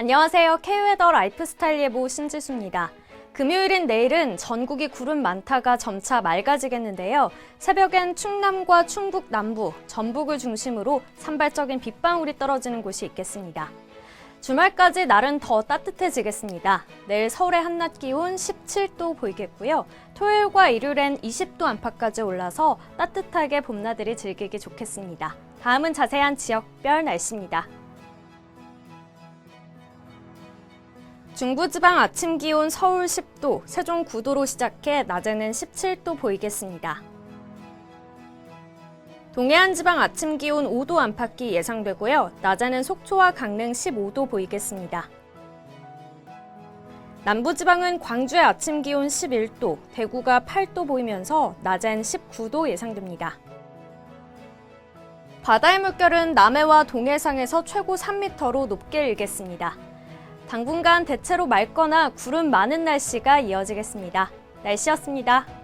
안녕하세요. K웨더 라이프스타일 예보 신지수입니다. 금요일인 내일은 전국이 구름 많다가 점차 맑아지겠는데요. 새벽엔 충남과 충북 남부, 전북을 중심으로 산발적인 빗방울이 떨어지는 곳이 있겠습니다. 주말까지 날은 더 따뜻해지겠습니다. 내일 서울의 한낮 기온 17도 보이겠고요. 토요일과 일요일엔 20도 안팎까지 올라서 따뜻하게 봄나들이 즐기기 좋겠습니다. 다음은 자세한 지역별 날씨입니다. 중부지방 아침 기온 서울 10도, 세종 9도로 시작해 낮에는 17도 보이겠습니다. 동해안 지방 아침 기온 5도 안팎이 예상되고요. 낮에는 속초와 강릉 15도 보이겠습니다. 남부지방은 광주의 아침 기온 11도, 대구가 8도 보이면서 낮엔 19도 예상됩니다. 바다의 물결은 남해와 동해상에서 최고 3m로 높게 일겠습니다. 당분간 대체로 맑거나 구름 많은 날씨가 이어지겠습니다. 날씨였습니다.